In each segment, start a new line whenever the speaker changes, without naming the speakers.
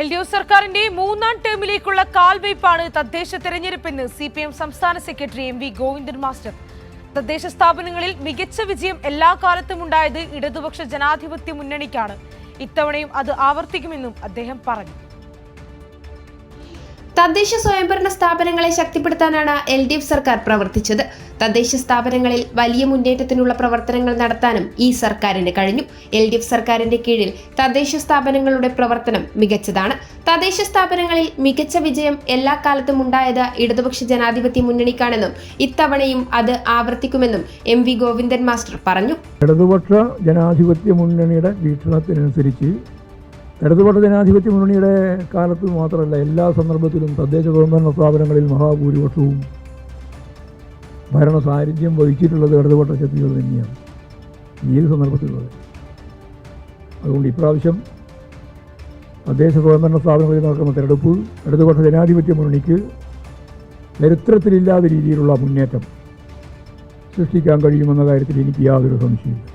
L D F സർക്കാരിന്റെ മൂന്നാം ടേമിലേക്കുള്ള കാൽവയ്പാണ് തദ്ദേശ തെരഞ്ഞെടുപ്പെന്ന് സി പി എം സംസ്ഥാന secretary M V Govindan master. തദ്ദേശ സ്ഥാപനങ്ങളിൽ മികച്ച വിജയം എല്ലാ കാലത്തും ഉണ്ടായത് ഇടതുപക്ഷ ജനാധിപത്യ മുന്നണിക്കാണ്. ഇത്തവണയും അത് ആവർത്തിക്കുമെന്നും അദ്ദേഹം പറഞ്ഞു.
തദ്ദേശ സ്വയംഭരണ സ്ഥാപനങ്ങളെ ശക്തിപ്പെടുത്താനാണ് എൽ ഡി എഫ് സർക്കാർ പ്രവർത്തിച്ചത്. തദ്ദേശ സ്ഥാപനങ്ങളിൽ വലിയ മുന്നേറ്റത്തിനുള്ള പ്രവർത്തനങ്ങൾ നടത്താനും ഈ സർക്കാരിന് കഴിഞ്ഞു. എൽ ഡി എഫ് സർക്കാരിന്റെ കീഴിൽ തദ്ദേശ സ്ഥാപനങ്ങളുടെ പ്രവർത്തനം മികച്ചതാണ്. തദ്ദേശ സ്ഥാപനങ്ങളിൽ മികച്ച വിജയം എല്ലാ കാലത്തും ഉണ്ടായത് ഇടതുപക്ഷ ജനാധിപത്യ മുന്നണിക്കാണെന്നും ഇത്തവണയും അത് ആവർത്തിക്കുമെന്നും എം വി ഗോവിന്ദൻ മാസ്റ്റർ പറഞ്ഞു.
ഇടതുപക്ഷ ജനാധിപത്യ മുന്നണിയുടെ വീക്ഷണത്തിനനുസരിച്ച് ഇടതുപക്ഷ ജനാധിപത്യ മുന്നണിയുടെ കാലത്ത് മാത്രമല്ല എല്ലാ സന്ദർഭത്തിലും തദ്ദേശ സ്വയംഭരണ സ്ഥാപനങ്ങളിൽ മഹാഭൂരിപക്ഷവും ഭരണ സാന്നിധ്യം വഹിച്ചിട്ടുള്ളത് ഇടതുപക്ഷ ശക്തികൾ തന്നെയാണ്. ഏത് സന്ദർഭത്തിലുള്ളത്. അതുകൊണ്ട് ഇപ്രാവശ്യം തദ്ദേശ സ്വയംഭരണ സ്ഥാപനങ്ങളിൽ നടക്കുന്ന തെരഞ്ഞെടുപ്പ് ഇടതുപക്ഷ ജനാധിപത്യ മുന്നണിക്ക് ചരിത്രത്തിലില്ലാത്ത രീതിയിലുള്ള മുന്നേറ്റം സൃഷ്ടിക്കാൻ കഴിയുമെന്ന കാര്യത്തിൽ എനിക്ക് യാതൊരു സംശയമില്ല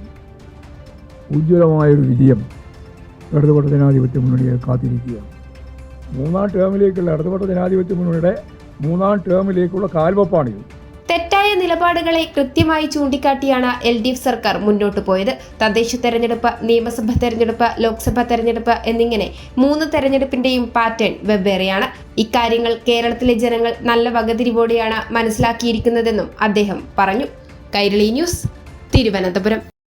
ഉജ്ജ്വലമായൊരു വിജയം ഇടതുപക്ഷ ജനാധിപത്യ മുന്നണിയെ കാത്തിരിക്കുകയാണ്. മൂന്നാം ടേമിലേക്കുള്ള ഇടതുപക്ഷ ജനാധിപത്യ മുന്നണിയുടെ മൂന്നാം ടേമിലേക്കുള്ള കാൽവപ്പാണിത്.
തെറ്റായ നിലപാടുകളെ കൃത്യമായി ചൂണ്ടിക്കാട്ടിയാണ് എൽ ഡി എഫ് സർക്കാർ മുന്നോട്ട് പോയത്. തദ്ദേശ തെരഞ്ഞെടുപ്പ് നിയമസഭാ തെരഞ്ഞെടുപ്പ് ലോക്സഭാ തെരഞ്ഞെടുപ്പ് എന്നിങ്ങനെ മൂന്ന് തെരഞ്ഞെടുപ്പിന്റെയും പാറ്റേൺ വെവ്വേറെയാണ്. ഇക്കാര്യങ്ങൾ കേരളത്തിലെ ജനങ്ങൾ നല്ല വകതിരിവോടെയാണ് മനസ്സിലാക്കിയിരിക്കുന്നതെന്നും അദ്ദേഹം പറഞ്ഞു. കൈരളി ന്യൂസ് തിരുവനന്തപുരം.